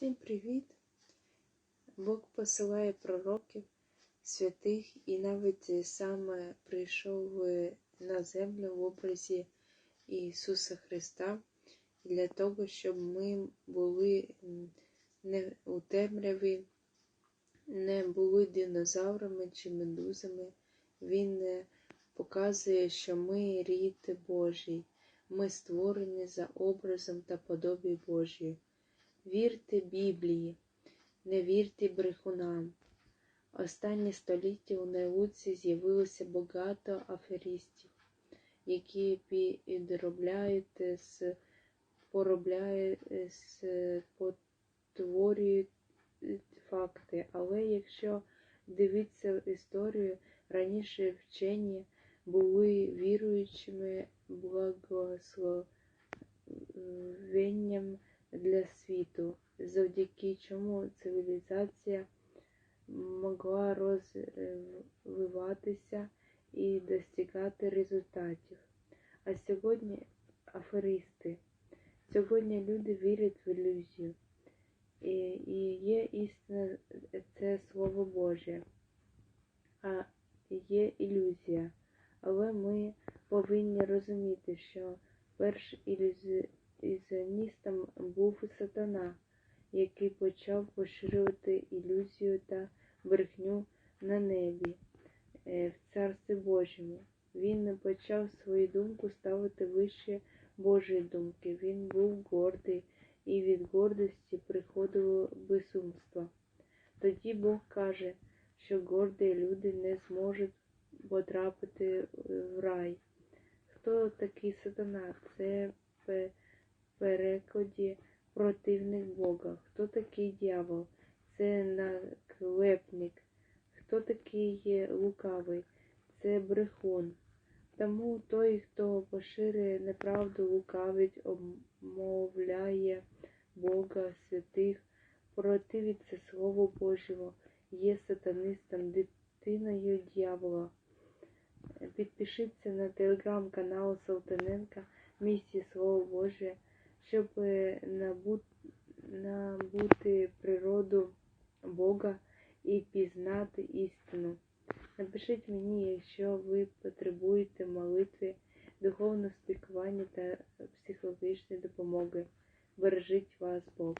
Всім привіт! Бог посилає пророків, святих і навіть саме прийшов на землю в образі Ісуса Христа для того, щоб ми були не у темряві, не були динозаврами чи медузами. Він показує, що ми рід Божий, ми створені за образом та подобі Божої. Вірте Біблії, не вірте брехунам. Останні століття у науці з'явилося багато аферистів, які підробляють, поробляють, потворюють факти. Але якщо дивитися в історію, раніше вчені були віруючими благословенням для світу, завдяки чому цивілізація могла розвиватися і достигати результатів. А сьогодні аферисти. Сьогодні люди вірять в ілюзію. І, і є істина це Слово Боже, а є ілюзія. Але ми повинні розуміти, що перш ілюзіоністом сатана, який почав поширювати ілюзію та брехню на небі, в Царстві Божому. Він почав свою думку ставити вище Божої думки. Він був гордий, і від гордості приходило безумство. Тоді Бог каже, що горді люди не зможуть потрапити в рай. Хто такий сатана? Це перекладі противник Бога. Хто такий дьявол? Це наклепник. Хто такий лукавий? Це брехун. Тому той, хто поширює неправду, лукавить, обмовляє Бога святих, противиться Слову Божого, є сатанистом, дитиною дьявола. Підпишіться на телеграм-канал Салтаненка місії Слово Боже, щоб е, набути природу Бога і пізнати істину. Напишіть мені, якщо ви потребуєте молитви, духовного спілкування та психологічної допомоги. Бережіть вас Бог!